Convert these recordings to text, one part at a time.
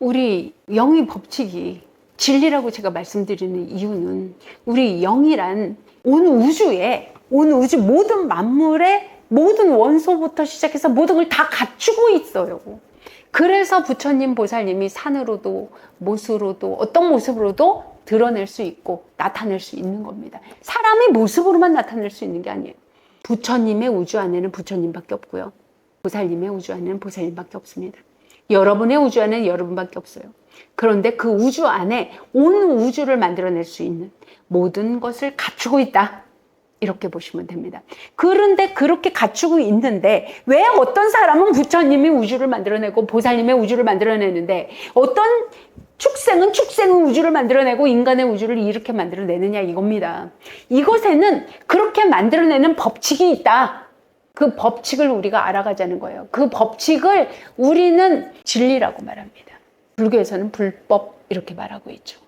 우리 영의 법칙이 진리라고 제가 말씀드리는 이유는 우리 영이란 온 우주에 온 우주 모든 만물의 모든 원소부터 시작해서 모든 걸 다 갖추고 있어요. 그래서 부처님 보살님이 산으로도 못으로도 어떤 모습으로도 드러낼 수 있고 나타낼 수 있는 겁니다. 사람의 모습으로만 나타낼 수 있는 게 아니에요. 부처님의 우주 안에는 부처님밖에 없고요. 보살님의 우주 안에는 보살님밖에 없습니다. 여러분의 우주 안에는 여러분밖에 없어요. 그런데 그 우주 안에 온 우주를 만들어낼 수 있는 모든 것을 갖추고 있다. 이렇게 보시면 됩니다. 그런데 그렇게 갖추고 있는데 왜 어떤 사람은 부처님이 우주를 만들어내고 보살님의 우주를 만들어내는데 어떤 축생은 축생의 우주를 만들어내고 인간의 우주를 이렇게 만들어내느냐 이겁니다. 이것에는 그렇게 만들어내는 법칙이 있다. 그 법칙을 우리가 알아가자는 거예요. 그 법칙을 우리는 진리라고 말합니다. 불교에서는 불법 이렇게 말하고 있죠.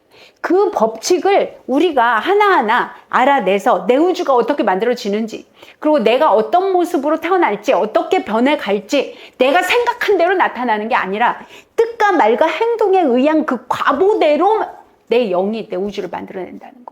그 법칙을 우리가 하나하나 알아내서 내 우주가 어떻게 만들어지는지, 그리고 내가 어떤 모습으로 태어날지, 어떻게 변해갈지, 내가 생각한 대로 나타나는 게 아니라 뜻과 말과 행동에 의한 그 과보대로 내 영이 내 우주를 만들어낸다는 거예요.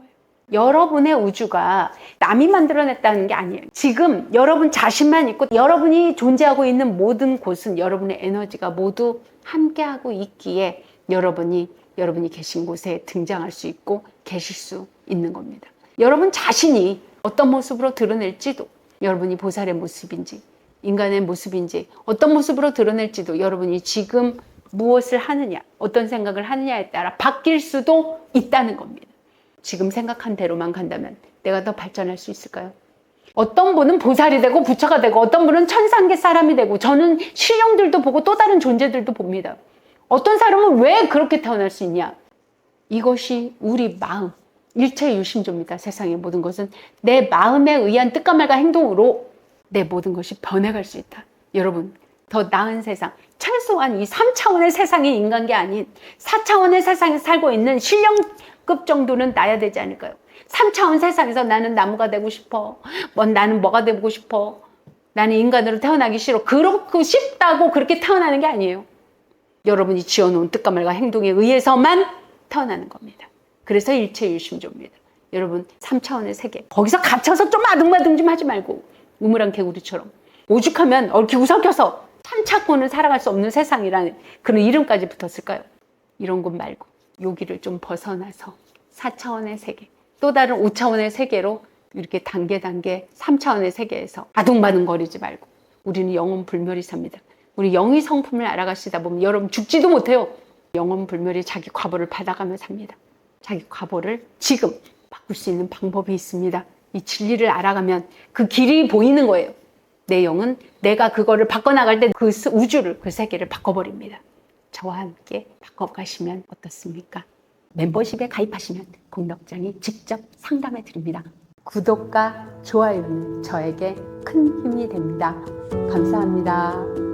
여러분의 우주가 남이 만들어냈다는 게 아니에요. 지금 여러분 자신만 있고 여러분이 존재하고 있는 모든 곳은 여러분의 에너지가 모두 함께하고 있기에 여러분이 여러분이 계신 곳에 등장할 수 있고 계실 수 있는 겁니다. 여러분 자신이 어떤 모습으로 드러낼지도 여러분이 보살의 모습인지 인간의 모습인지 어떤 모습으로 드러낼지도 여러분이 지금 무엇을 하느냐 어떤 생각을 하느냐에 따라 바뀔 수도 있다는 겁니다. 지금 생각한 대로만 간다면 내가 더 발전할 수 있을까요? 어떤 분은 보살이 되고 부처가 되고 어떤 분은 천상계 사람이 되고 저는 신령들도 보고 또 다른 존재들도 봅니다. 어떤 사람은 왜 그렇게 태어날 수 있냐? 이것이 우리 마음, 일체 유심조입니다. 세상의 모든 것은 내 마음에 의한 뜻과 말과 행동으로 내 모든 것이 변해갈 수 있다. 여러분, 더 나은 세상, 최소한 이 3차원의 세상의 인간계 아닌 4차원의 세상에 살고 있는 신령 급 정도는 나야 되지 않을까요? 3차원 세상에서 나는 나무가 되고 싶어. 뭐 나는 뭐가 되고 싶어. 나는 인간으로 태어나기 싫어. 그렇고 싶다고 그렇게 태어나는 게 아니에요. 여러분이 지어놓은 뜻과 말과 행동에 의해서만 태어나는 겁니다. 그래서 일체일심조입니다. 여러분 3차원의 세계 거기서 갇혀서 좀 아둥바둥 좀 하지 말고 우물안 개구리처럼 오죽하면 얽히고 섞여서 참차고는 살아갈 수 없는 세상이라는 그런 이름까지 붙었을까요? 이런 것 말고 여기를 좀 벗어나서 4차원의 세계 또 다른 5차원의 세계로 이렇게 단계 단계 3차원의 세계에서 아둥바둥 거리지 말고 우리는 영혼 불멸이 삽니다. 우리 영의 성품을 알아가시다 보면 여러분 죽지도 못해요. 영혼 불멸이 자기 과보를 받아가며 삽니다. 자기 과보를 지금 바꿀 수 있는 방법이 있습니다. 이 진리를 알아가면 그 길이 보이는 거예요. 내 영은 내가 그거를 바꿔나갈 때 그 우주를, 그 세계를 바꿔버립니다. 저와 함께 바꿔가시면 어떻습니까? 멤버십에 가입하시면 공덕장이 직접 상담해 드립니다. 구독과 좋아요는 저에게 큰 힘이 됩니다. 감사합니다.